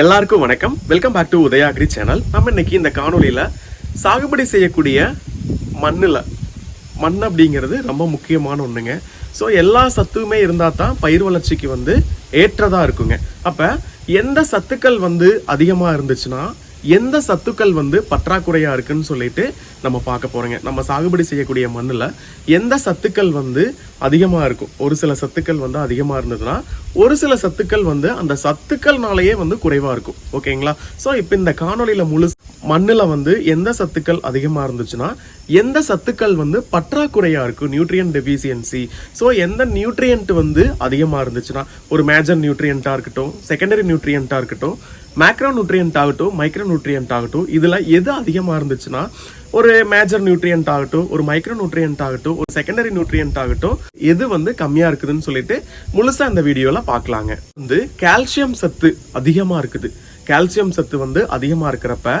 எல்லாருக்கும் வணக்கம். Welcome back to Udayagiri channel நம்ம இன்னைக்கு இந்த காணொலியில் சாகுபடி செய்யக்கூடிய மண்ணில் மண் அப்படிங்கிறது ரொம்ப முக்கியமான ஒன்றுங்க ஸோ எல்லா சத்துமே இருந்தால் தான் பயிர் வளர்ச்சிக்கு வந்து ஏற்றதாக இருக்குங்க. அப்போ எந்த சத்துக்கள் வந்து அதிகமாக இருந்துச்சுன்னா எந்த சத்துக்கள் வந்து பற்றாக்குறையாக இருக்குன்னு சொல்லிட்டு நம்ம பார்க்க போறோங்க. நம்ம சாகுபடி செய்யக்கூடிய மண்ணில் எந்த சத்துக்கள் வந்து அதிகமாக இருக்கும்? ஒரு சில சத்துக்கள் வந்து அதிகமாக இருந்ததுன்னா ஒரு சில சத்துக்கள் வந்து அந்த சத்துக்கள்னாலேயே வந்து குறைவாக இருக்கும். ஓகேங்களா? ஸோ இப்போ இந்த காணொளியில் முழு மண்ணில் வந்து எந்த சத்துக்கள் அதிகமாக இருந்துச்சுன்னா எந்த சத்துக்கள் வந்து பற்றாக்குறையாக இருக்கும்? நியூட்ரியன் டெபிசியன்சி ஸோ எந்த நியூட்ரியன்ட் வந்து அதிகமாக இருந்துச்சுன்னா ஒரு மேஜர் நியூட்ரியண்ட்டாக இருக்கட்டும் செகண்டரி நியூட்ரியண்ட்டாக இருக்கட்டும் மேக்ரோ நியூட்ரியன்ட் ஆகட்டும் மைக்ரோ நியூட்ரியன்ட் ஆகட்டும் இதில் எது அதிகமாக இருந்துச்சுன்னா ஒரு மேஜர் நியூட்ரியன்ட் ஆகட்டும் ஒரு மைக்ரோ நியூட்ரியன்ட் ஆகட்டும் ஒரு செகண்டரி நியூட்ரியன்ட் ஆகட்டும் எது வந்து கம்மியாக இருக்குதுன்னு சொல்லிட்டு முழுசா இந்த வீடியோவில் பார்க்கலாங்க. வந்து கால்சியம் சத்து அதிகமாக இருக்குது. கால்சியம் சத்து வந்து அதிகமாக இருக்கிறப்ப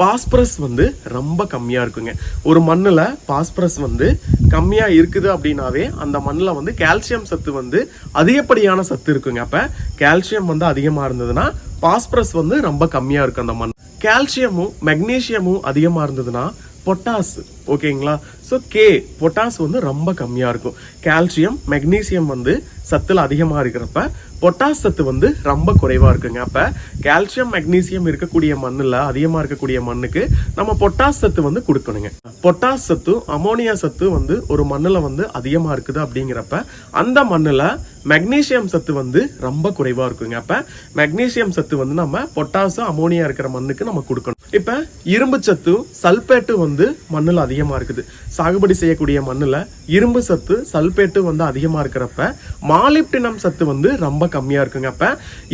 பாஸ்பரஸ் வந்து ரொம்ப கம்மியாக இருக்குங்க. ஒரு மண்ணில் பாஸ்பரஸ் வந்து கம்மியாக இருக்குது அப்படின்னாவே அந்த மண்ணில் வந்து கால்சியம் சத்து வந்து அதிகப்படியான சத்து இருக்குங்க. அப்போ கால்சியம் வந்து அதிகமாக இருந்ததுன்னா பாஸ்பரஸ் வந்து ரொம்ப கம்மியாக இருக்கும் அந்த மண். கால்சியமும் மெக்னீசியமும் அதிகமாக இருந்ததுன்னா பொட்டாஸ் ஓகேங்களா? ஸோ கே பொட்டாஸ் வந்து ரொம்ப கம்மியாக இருக்கும். கால்சியம் மெக்னீசியம் வந்து சத்தில் அதிகமாக இருக்கிறப்ப பொட்டாஸ் சத்து வந்து ரொம்ப குறைவாக இருக்குங்க. அப்போ கால்சியம் மெக்னீசியம் இருக்கக்கூடிய மண்ணில் அதிகமாக இருக்கக்கூடிய மண்ணுக்கு நம்ம பொட்டாஸ் சத்து வந்து கொடுக்கணுங்க. பொட்டாஸ் சத்து அமோனியா சத்து வந்து ஒரு மண்ணில் வந்து அதிகமாக இருக்குது அப்படிங்கிறப்ப அந்த மண்ணில் மெக்னீசியம் சத்து வந்து ரொம்ப குறைவாக இருக்குங்க. அப்போ மெக்னீசியம் சத்து வந்து நம்ம பொட்டாஸும் அமோனியா இருக்கிற மண்ணுக்கு நம்ம கொடுக்கணும். இப்போ இரும்பு சத்து சல்பேட்டு வந்து மண்ணில் அதிகமாக இருக்குது. சாகுபடி செய்யக்கூடிய மண்ணில் இரும்பு சத்து சல்பேட்டு வந்து அதிகமாக இருக்கிறப்ப மாலிப்டினம் சத்து வந்து ரொம்ப கம்மியாக இருக்குங்க. அப்போ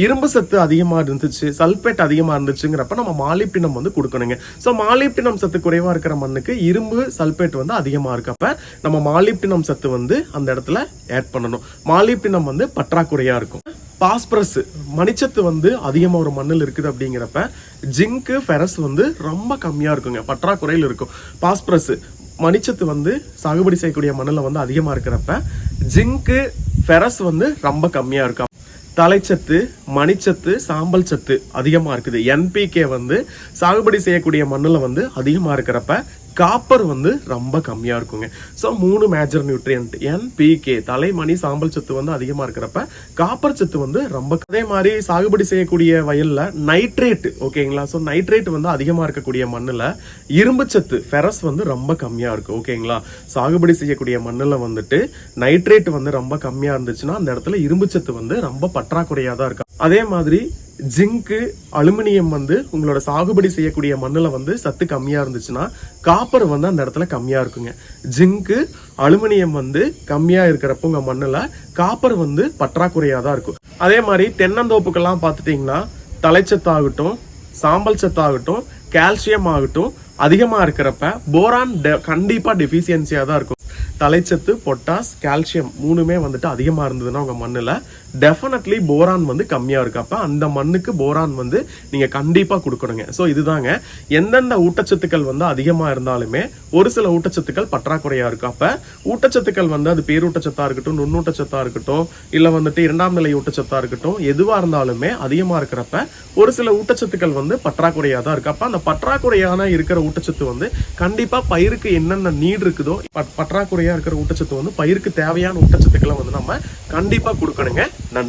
இரும்பு சத்து அதிகமாக இருந்துச்சு சல்பேட் அதிகமாக இருந்துச்சுங்கிறப்ப நம்ம மாலிப்டினம் வந்து கொடுக்கணுங்க. ஸோ மாலிப்டினம் சத்து குறைவாக இருக்கிற மண்ணுக்கு இரும்பு சல்பேட் வந்து அதிகமாக இருக்கப்ப நம்ம மாலிப்டினம் சத்து வந்து அந்த இடத்துல ஆட் பண்ணணும். மாலிப்டினம் வந்து பற்றாக்குறையாக இருக்கும். பாஸ்பரஸ் மணிச்சத்து வந்து அதிகமாக ஒரு மண்ணில் இருக்குது அப்படிங்கிறப்ப ஜிங்க்கு ஃபெரஸ் வந்து ரொம்ப கம்மியாக இருக்குங்க. பற்றாக்குறையில் இருக்கும். பாஸ்பரஸ் மணிச்சத்து வந்து சாகுபடி செய்யக்கூடிய மண்ணில் வந்து அதிகமாக இருக்கிறப்ப ஜிங்க்கு ஃபெரஸ் வந்து ரொம்ப கம்மியாக இருக்கும். தலைச்சத்து மணிச்சத்து சாம்பல் சத்து அதிகமாக இருக்குது. என்பிகே வந்து சாகுபடி செய்யக்கூடிய மண்ணில் வந்து அதிகமாக இருக்கிறப்ப காப்பர் வந்து ரொம்ப கம்மியாக இருக்குங்க. ஸோ மூணு மேஜர் நியூட்ரியன்ட் என் பிகே தலைமணி சாம்பல் சத்து வந்து அதிகமாக இருக்கிறப்ப காப்பர் சத்து வந்து ரொம்ப அதே மாதிரி சாகுபடி செய்யக்கூடிய வயலில் நைட்ரேட் ஓகேங்களா ஸோ நைட்ரேட் வந்து அதிகமாக இருக்கக்கூடிய மண்ணில் இரும்பு சத்து ஃபெரஸ் வந்து ரொம்ப கம்மியாக இருக்கும் ஓகேங்களா சாகுபடி செய்யக்கூடிய மண்ணில் வந்துட்டு நைட்ரேட் வந்து ரொம்ப கம்மியாக இருந்துச்சுன்னா அந்த இடத்துல இரும்பு சத்து வந்து ரொம்ப பற்றாக்குறையாக தான் இருக்கும் அதே மாதிரி ஜிங்க்கு அலுமினியம் வந்து உங்களோட சாகுபடி செய்யக்கூடிய மண்ணில் வந்து சத்து கம்மியாக இருந்துச்சுன்னா காப்பர் வந்து அந்த இடத்துல கம்மியாக இருக்குங்க. ஜிங்க்கு அலுமினியம் வந்து கம்மியாக இருக்கிறப்ப உங்கள் மண்ணில் காப்பர் வந்து பற்றாக்குறையாக தான் இருக்கும். அதே மாதிரி தென்னந்தோப்புக்கெல்லாம் பார்த்துட்டிங்கன்னா தலைச்சத்தாகட்டும் சாம்பல் சத்தாகட்டும் கால்சியம் ஆகட்டும் அதிகமாக இருக்கிறப்ப போரான் டெ கண்டிப்பாக டெஃபிஷியன்சியாக தான் இருக்கும். தலைச்சத்து பொட்டாஸ் கால்சியம் மூணுமே வந்துட்டு அதிகமாக இருந்ததுன்னா உங்கள் மண்ணில் டெஃபினெட்லி போரான் வந்து கம்மியாக இருக்கு. அப்போ அந்த மண்ணுக்கு போரான் வந்து நீங்கள் கண்டிப்பாக கொடுக்கணுங்க. ஸோ இதுதாங்க. எந்தெந்த ஊட்டச்சத்துக்கள் வந்து அதிகமாக இருந்தாலுமே ஒரு சில ஊட்டச்சத்துக்கள் பற்றாக்குறையாக இருக்கும் அப்போ ஊட்டச்சத்துக்கள் வந்து அது பேரூட்டச்சத்தாக இருக்கட்டும் நுண்ணூட்டச்சத்தாக இருக்கட்டும் இல்லை வந்துட்டு இரண்டாம் நிலை ஊட்டச்சத்தாக இருக்கட்டும் எதுவாக இருந்தாலுமே அதிகமாக இருக்கிறப்ப ஒரு சில ஊட்டச்சத்துக்கள் வந்து பற்றாக்குறையாக தான் இருக்கு. அப்போ அந்த பற்றாக்குறையான இருக்கிற ஊட்டச்சத்து வந்து கண்டிப்பாக பயிருக்கு என்னென்ன நீட் இருக்குதோ பற்றாக்குறையாக இருக்கிற ஊட்டச்சத்து வந்து பயிருக்கு தேவையான ஊட்டச்சத்துக்களை வந்து நம்ம கண்டிப்பாக கொடுக்கணுங்க. நன்றி